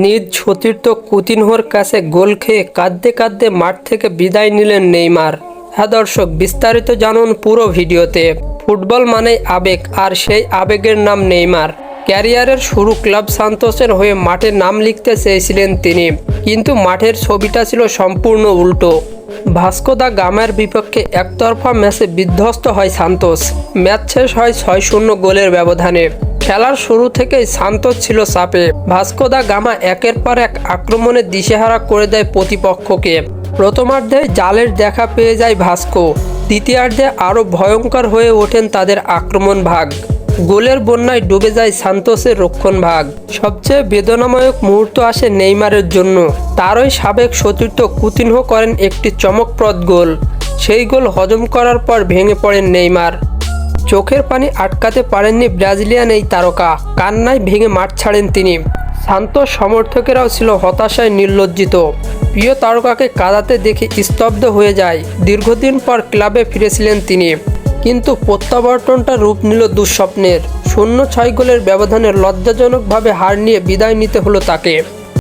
নিজ সতীর্থ কুতিনহোর কাছে গোল খেয়ে কাঁদতে কাঁদতে মাঠ থেকে বিদায় নিলেন নেইমার। হ্যাঁ দর্শক, বিস্তারিত জানুন পুরো ভিডিওতে। ফুটবল মানেই আবেগ, আর সেই আবেগের নাম নেইমার। ক্যারিয়ারের শুরু ক্লাব সান্তোসের হয়ে মাঠে নাম লিখতে চেয়েছিলেন তিনি, কিন্তু মাঠের ছবিটা ছিল সম্পূর্ণ উল্টো। ভাস্কো দা গামার বিপক্ষে একতরফা ম্যাচে বিধ্বস্ত হয় সান্তোস। ম্যাচ শেষ হয় ছয় শূন্য গোলের ব্যবধানে। খেলার শুরু থেকেই শান্তোষ ছিল সাপে। ভাস্কো দা গামা একের পর এক আক্রমণে দিশেহারা করে দেয় প্রতিপক্ষকে। প্রথমার্ধে জালের দেখা পেয়ে যায় ভাস্কো। দ্বিতীয়ার্ধে আরও ভয়ঙ্কর হয়ে ওঠেন তাদের আক্রমণ ভাগ। গোলের বন্যায় ডুবে যায় সান্তোসের রক্ষণ ভাগ। সবচেয়ে বেদনাময়ক মুহূর্ত আসে নেইমারের জন্য। তারই সাবেক সতীর্থ কুতিনহো করেন একটি চমকপ্রদ গোল। সেই গোল হজম করার পর ভেঙে পড়েন নেইমার। চোখের পানি আটকাতে পারেননি ব্রাজিলিয়ান এই তারকা। কান্নায় ভেঙে মাঠ ছাড়েন তিনি। শান্ত সমর্থকেরাও ছিল হতাশায় নির্লজ্জিত। প্রিয় তারকাকে কাঁদাতে দেখে স্তব্ধ হয়ে যায়। দীর্ঘদিন পর ক্লাবে ফিরেছিলেন তিনি। কিন্তু প্রত্যাবর্তনটা রূপ নিল দুঃস্বপ্নের। শূন্য ছয় গোলের ব্যবধানে লজ্জাজনকভাবে হার নিয়ে বিদায় নিতে হলো তাকে।